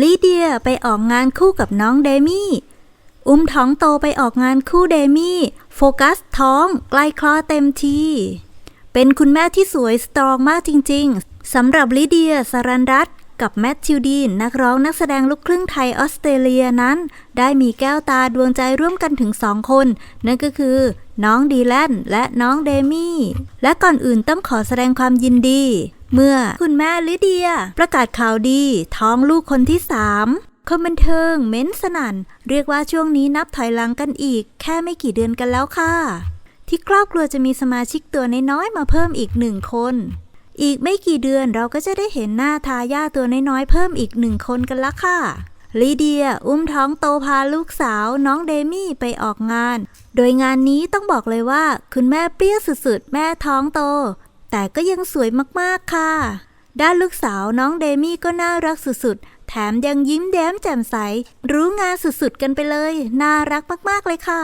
ลีเดียไปออกงานคู่กับน้องเดมี่ อุ้มท้องโตไปออกงานคู่เดมี่ โฟกัสท้องใกล้คลอดเต็มที เป็นคุณแม่ที่สวยสตรองมากจริง ๆ สำหรับลิเดียสรันรัตกับแมทธิวดีนนักร้องนักแสดงลูกครึ่งไทยออสเตรเลียนั้น ได้มีแก้วตาดวงใจร่วมกันถึงสองคน นั่นก็คือ น้องดีแลนและน้องเดมี่ และก่อนอื่นต้องขอแสดงความยินดี เมื่อคุณแม่ลิเดีย ประกาศข่าวดีท้องลูกคนที่สามคนบันเทิงเม้นสนั่น เรียกว่าช่วงนี้นับถอยหลังกันอีก แค่ไม่กี่เดือนกันแล้วค่ะ ที่ครอบครัวจะมีสมาชิกตัวน้อยๆมาเพิ่มอีกหนึ่งคน อีกไม่กี่เดือนเราก็จะได้เห็นหน้าทายาทตัวน้อยๆเพิ่มอีกหนึ่งคนกันละค่ะลีเดีย อุ้มท้องโตพาลูกสาวน้องเดมี่ไปออกงาน โดยงานนี้ต้องบอกเลยว่า คุณแม่เปรี้ยวสุดๆ แม่ท้องโต แต่ก็ยังสวยมากๆค่ะ ด้านลูกสาวน้องเดมี่ก็น่ารักสุดๆ แถมยังยิ้มแย้มแจ่มใส รู้งานสุดๆ กันไปเลย น่ารักมากๆเลยค่ะ